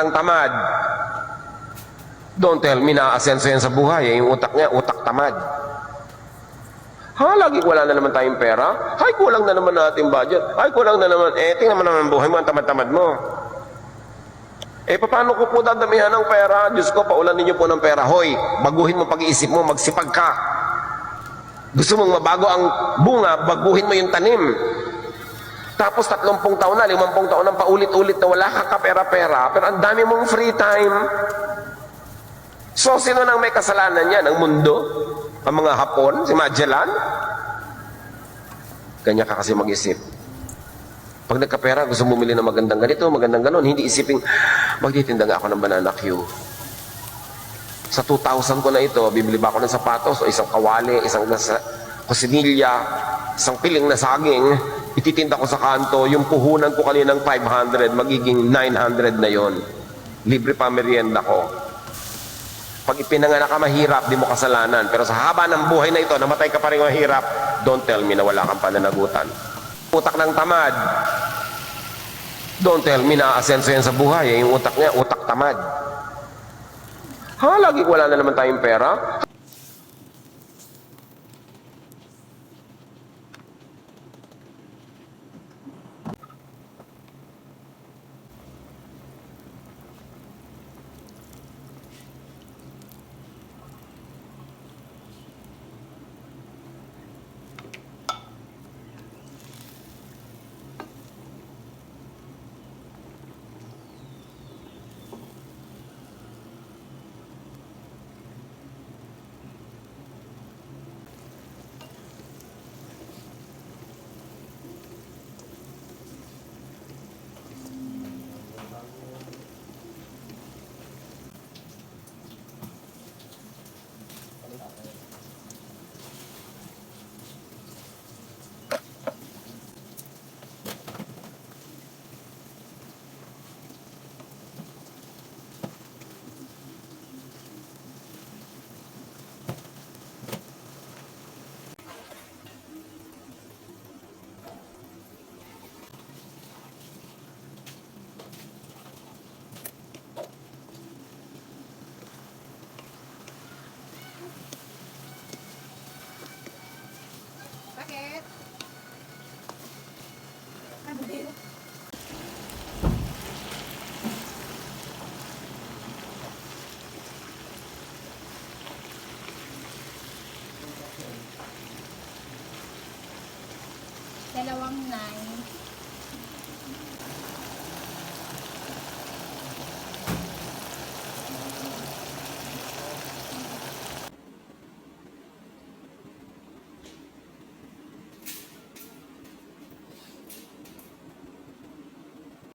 ng tamad. Don't tell me na asenso yan sa buhay. Eh. Yung utak niya, utak tamad. Ha, lagi wala na naman tayong pera? Ay, kulang na naman natin budget. Ay, kulang na naman. Eh, tingnan mo naman buhay mo, ang tamad-tamad mo. Eh, paano ko po dadamihan ng pera? Diyos ko, paulan ninyo po ng pera. Hoy, baguhin mo pag-iisip mo, magsipag ka. Gusto mong mabago ang bunga, baguhin mo yung tanim. Tapos tatlumpung taon na, limampung taon na paulit-ulit na wala ka kapera-pera, pero ang dami mong free time. So, sino nang may kasalanan yan? Ang mundo? Ang mga Hapon? Si Magellan? Ganyan ka kasi mag-isip. Pag nagkapera, gusto bumili ng magandang ganito, magandang ganon, hindi isiping, magtitinda nga ako ng banana Q. Sa 2,000 ko na ito, bibili ba ako ng sapatos o isang kawali, isang kusinilya, isang piling na saging, ititinda ko sa kanto, yung puhunan ko kaninang 500, magiging 900 na yon. Libre pa merienda ko. Pag ipinanganak ka mahirap, di mo kasalanan. Pero sa haba ng buhay na ito, namatay ka pa rin mahirap, don't tell me na wala kang pananagutan. Utak ng tamad. Don't tell me na asenso yan sa buhay. Eh. Yung utak niya, utak tamad. Ha, lagi wala na naman tayong pera? Dalawang nine.